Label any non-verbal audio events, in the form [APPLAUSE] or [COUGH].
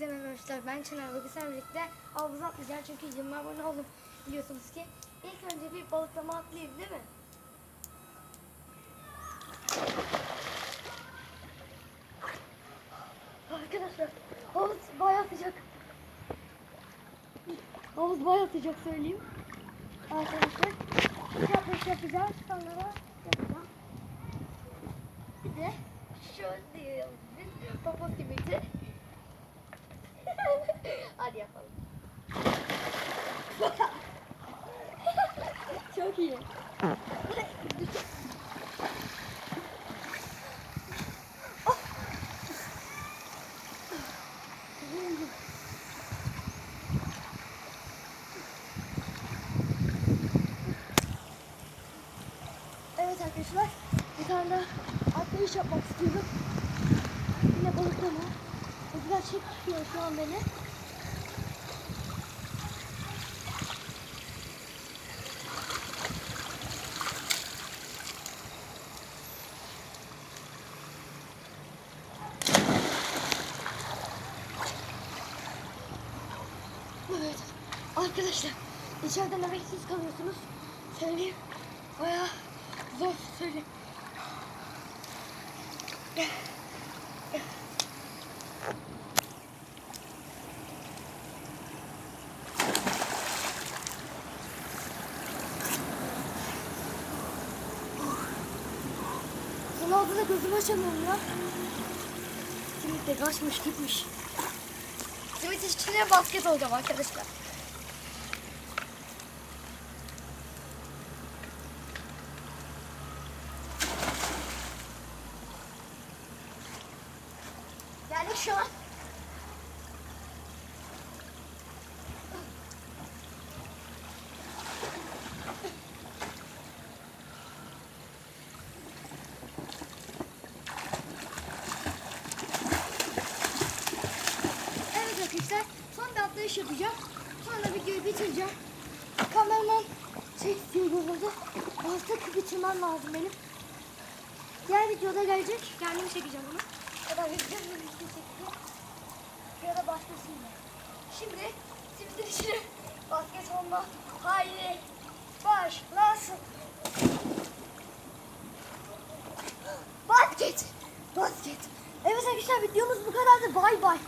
Hepinize merhaba arkadaşlar. Ben Çınar. Bugün sizlerle birlikte havuza atlayacağım. Çünkü 20 abone oldum. Biliyorsunuz ki. İlk önce bir balıklama atlayayım değil mi? Arkadaşlar havuz bayağı sıcak. Havuz bayağı sıcak söyleyeyim. Arkadaşlar iki atlayış yapacağım. Sonra yapacağım. Bir de şöyle biz. Papaz gibiydi. Hadi yapalım. [LAUGHS] Çok iyi. Evet arkadaşlar, bir tane daha atlayış yapmak istiyorum. Yine balıklama. Rüzgar çekiyor şu an beni. Evet. Arkadaşlar içeride nefessiz kalıyorsunuz. Söyleyeyim. Bayağı zor söyleyeyim. Sınavda da gözümü açamıyorum ya. Simit de kaçmış gitmiş. Simit içine basket olacağım arkadaşlar. Şu an. Evet arkadaşlar son bir atlayış yapacağım. Sonra videoyu bitireceğim. Kameraman çektiği burada. Artık bitirmem lazım benim. Diğer videoda gelecek. Kendim çekeceğim bunu. Ya da videonun video çekeceğim. Ya da başkasıyla. Şimdi şimdi içine basket olma. Haydi. Başlasın. Basket. Basket. Evet arkadaşlar videomuz bu kadardı. Bay bay.